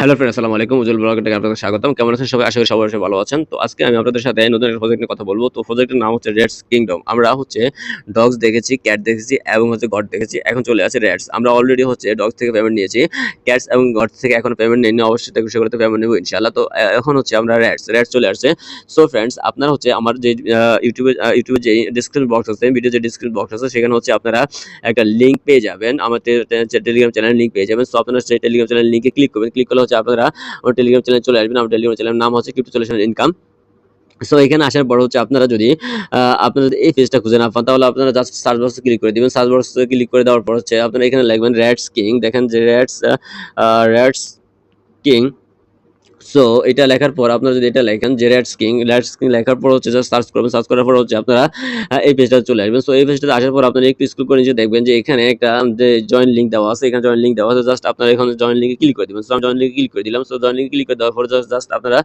Hello friend আসসালামু আলাইকুম। উজ্জ্বল ব্লগে থেকে আপনাদের স্বাগতম। কেমন আছেন সবাই? আশা করি সবাই ভালো আছেন। তো আজকে আমি আপনাদের সাথে নতুন একটা প্রজেক্ট নিয়ে কথা বলব। তো প্রজেক্টের নাম হচ্ছে রেডস কিংডম আমরা হচ্ছে ডগস দেখেছি ক্যাট দেখেছি এবং হচ্ছে গড দেখেছি। এখন চলে আসে রেডস আমরা অলরেডি হচ্ছে ডগস থেকে পেমেন্ট নিয়েছি। ক্যাটস এবং গড থেকে এখন পেমেন্ট নেই অবশ্যই থেকে সেগুলোতে পেমেন্ট নেব, ইনশাআল্লাহ। তো এখন হচ্ছে আমরা রেডস রেডস চলে আসছে। সো ফ্রেন্ডস আপনারা হচ্ছে আমার যে ইউটিউবে ইউটিউবে যে ডিসক্রিপশন বক্স আছে ভিডিও যে ডিসক্রিপশন বক্স আছে, সেখানে হচ্ছে আপনারা একটা লিঙ্ক পেয়ে যাবেন। আমাদের টেলিগ্রাম চ্যানেল লিঙ্ক পেয়ে যাবেন। সো আপনারা সেই টেলিগ্রাম চ্যানেল লিঙ্কে ক্লিক করবেন। ক্লিক করলে হচ্ছে আপনারা আমার টেলিগ্রাম চ্যানেল চলে আসবেন। আমার টেলিগ্রাম চ্যানেল নাম হচ্ছে ক্রিপ্টো সলিউশন ইনকাম সো এখানে আসার পর হচ্ছে আপনারা যদি আপনারা এই পেজটা খুঁজে না পান, তাহলে আপনারা জাস্ট সার্চ বক্সে ক্লিক করে দিবেন। সার্চ বক্সে ক্লিক করে দেওয়ার পর হচ্ছে আপনারা এখানে লিখবেন রেডস কিং দেখেন যে রেডস রেডস কিং সো এটা লেখার পর আপনারা যদি এটা লেখেন যে রেডস কিং রেডস কিং লেখার পর হচ্ছে জাস্ট সার্চ করবেন সার্চ করার পর হচ্ছে আপনারা এই পেজটা চলে আসবেন। সো এই পেজটাতে আসার পর আপনারা একটু স্ক্রল করে নিচে দেখবেন যে এখানে একটা যে জয়েন লিঙ্ক দেওয়া আছে, এখানে জয়েন লিঙ্ক দেওয়া আছে জাস্ট আপনারা এখানে জয়েন লিঙ্কে ক্লিক করে দিবেন। সো জয়েন লিঙ্কে ক্লিক করে দিলাম। সো জয়েন লিঙ্কে ক্লিক করে দেওয়ার পর জাস্ট জাস্ট আপনারা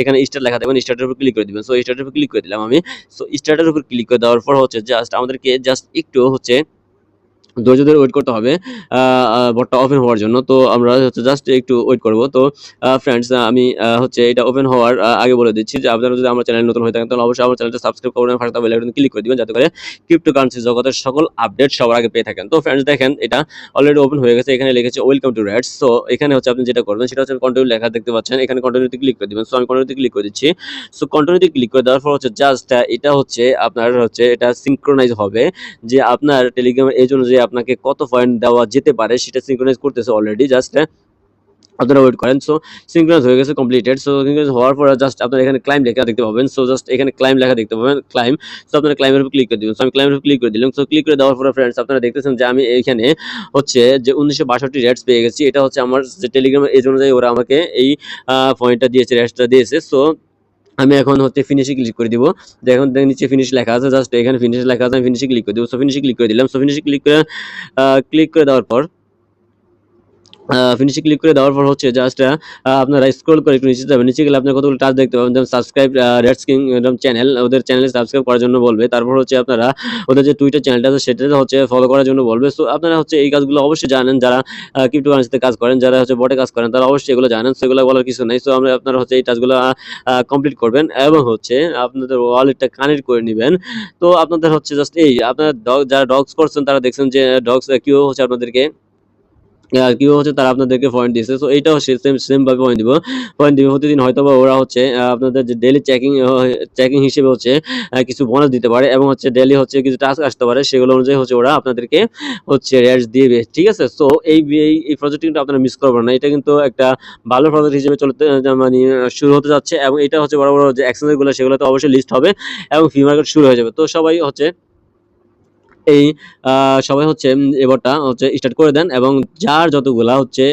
এখানে স্টার্ট লেখা দেখবেন স্টার্টের উপর ক্লিক করে দিবেন। সো স্টার্টের উপর ক্লিক করে দিলাম আমি। সো স্টার্টের উপর ক্লিক করে দেওয়ার পর হচ্ছে জাস্ট আমাদেরকে জাস্ট একটু হচ্ছে ধৈর্য ধরে ওয়েট করতে হবে বটটা ওপেন হওয়ার জন্য। তো আমরা হচ্ছে জাস্ট একটু ওয়েট করব। তো ফ্রেন্ডস আমি হচ্ছে এটা ওপেন হওয়ার আগে বলে দিচ্ছি যে আপনারা যদি আমার চ্যানেল নতুন হয়ে থাকেন, তাহলে অবশ্যই আমার চ্যানেলটা সাবস্ক্রাইব করবেন ফাঁকা বেল আইকনে ক্লিক করে দিবেন, যাতে করে ক্রিপ্টো কারেন্সি জগতের সকল আপডেট সবার আগে পেয়ে থাকেন। তো ফ্রেন্ডস দেখেন, এটা অলরেডি ওপেন হয়ে গেছে। এখানে লিখেছে ওয়েলকাম টু রেডস সো এখানে হচ্ছে আপনি যেটা করবেন, সেটা হচ্ছে কন্টিনিউ লেখা দেখতে পাচ্ছেন। এখানে কন্টিনিউতে ক্লিক করে দিবেন। সো আমি কন্টিনিউতে ক্লিক করে দিচ্ছি। সো কন্টিনিউতে ক্লিক করে দেওয়ার পর হচ্ছে জাস্ট এটা হচ্ছে আপনার হচ্ছে, এটা সিঙ্ক্রোনাইজ হবে যে আপনার টেলিগ্রামের এই জন্য যে আপনাকে কত পয়েন্ট দেওয়া যেতে পারে সেটা সিঙ্ক্রোনাইজ করতেছে অলরেডি জাস্ট আপনারা ওয়েট করেন। সো সিঙ্ক্রোনাইজ হয়ে গেছে কমপ্লিটেড সো সিঙ্ক্রোনাইজ হওয়ার পর জাস্ট আপনারা এখানে ক্লাইম লেখা দেখতে পাবেন। সো জাস্ট এখানে ক্লাইম লেখা দেখতে পাবেন। ক্লাইম সো আপনারা ক্লাইমের উপর ক্লিক করে দিবেন। সো আমি ক্লাইমের উপর ক্লিক করে দিলাম। সো ক্লিক করে দেওয়ার পরে ফ্রেন্ডস আপনারা দেখতেছেন যে আমি এখানে হচ্ছে যে উনিশশো বাষট্টি রেটস পেয়ে গেছি। এটা হচ্ছে আমার যে টেলিগ্রামের এজ অনুযায়ী ওরা আমাকে এই পয়েন্টটা দিয়েছে রেটসটা দিয়েছে। সো আমি এখন হচ্ছে ফিনিশে ক্লিক করে দিব। দেখুন এখন নিচে ফিনিশ লেখা আছে জাস্ট এখানে ফিনিশ লেখা আছে, আমি ফিনিশে ক্লিক করে দিব। সো ফিনিশে ক্লিক করে দিলাম। সো ফিনিশে ক্লিক করে ক্লিক করে দেওয়ার পর ফিনিশে ক্লিক করে দেওয়ার পর হচ্ছে জাস্ট আপনারা স্ক্রল করে একটু নিচে যাবেন। নিচে গেলে আপনার কতগুলো টাচ দেখতে পাবেন। যেমন সাবস্ক্রাইব রেড স্কিং চ্যানেল ওদের চ্যানেলে সাবস্ক্রাইব করার জন্য বলবে। তারপর হচ্ছে আপনারা ওদের যে টুইটার চ্যানেলটা আছে, সেটাতে হচ্ছে ফলো করার জন্য বলবে। সো আপনারা হচ্ছে এই কাজগুলো অবশ্যই জানেন। যারা ক্রিপ্টো কারেন্সিতে কাজ করেন, যারা হচ্ছে বটে কাজ করেন, তারা অবশ্যই এগুলো জানেন। সেগুলো বলার কিছু নেই। সো আমরা আপনারা হচ্ছে এই কাজগুলো কমপ্লিট করবেন এবং হচ্ছে আপনাদের ওয়ালেটটা কানেক্ট করে নেবেন। তো আপনাদের হচ্ছে জাস্ট এই, আপনার যারা ডগস করছেন, তারা দেখছেন যে ডগস কিউ হচ্ছে আপনাদেরকে কি হচ্ছে, তারা আপনাদেরকে পয়েন্ট দিয়েছে। সো এইটাও সেম সেম ভাবে পয়েন্ট দিব। পয়েন্ট দিবে প্রতিদিন হয়তো বা ওরা হচ্ছে আপনাদের যে ডেলি চেকিং চেকিং হিসেবে হচ্ছে কিছু বোনাস দিতে পারে এবং হচ্ছে ডেলি হচ্ছে কিছু টাস্ক আসতে পারে। সেগুলো অনুযায়ী হচ্ছে ওরা আপনাদেরকে হচ্ছে রেয়ার্স দিবে, ঠিক আছে? সো এই, এই- প্রজেক্ট কিন্তু আপনারা মিস করবেন না। এটা কিন্তু একটা ভালো প্রজেক্ট হিসেবে চলতে মানে শুরু হতে যাচ্ছে এবং এটা হচ্ছে বড় বড় যে এক্সচেঞ্জগুলো সেগুলোতে অবশ্যই লিস্ট হবে এবং ফি মার্কেট শুরু হয়ে যাবে। তো সবাই হচ্ছে এই সবাই হচ্ছে এবারটা হচ্ছে স্টার্ট করে দেন এবং যার যতগুলা হচ্ছে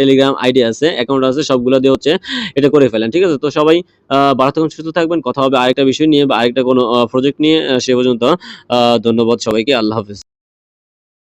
টেলিগ্রাম আইডি আছে অ্যাকাউন্ট আছে, সবগুলো দিয়ে হচ্ছে এটা করে ফেলেন, ঠিক আছে? তো সবাই ভালো থাকুন, সুস্থ থাকবেন, কথা হবে আরেকটা বিষয় নিয়ে বা আরেকটা কোনো প্রজেক্ট নিয়ে সে পর্যন্ত ধন্যবাদ সবাইকে, আল্লাহ হাফিজ।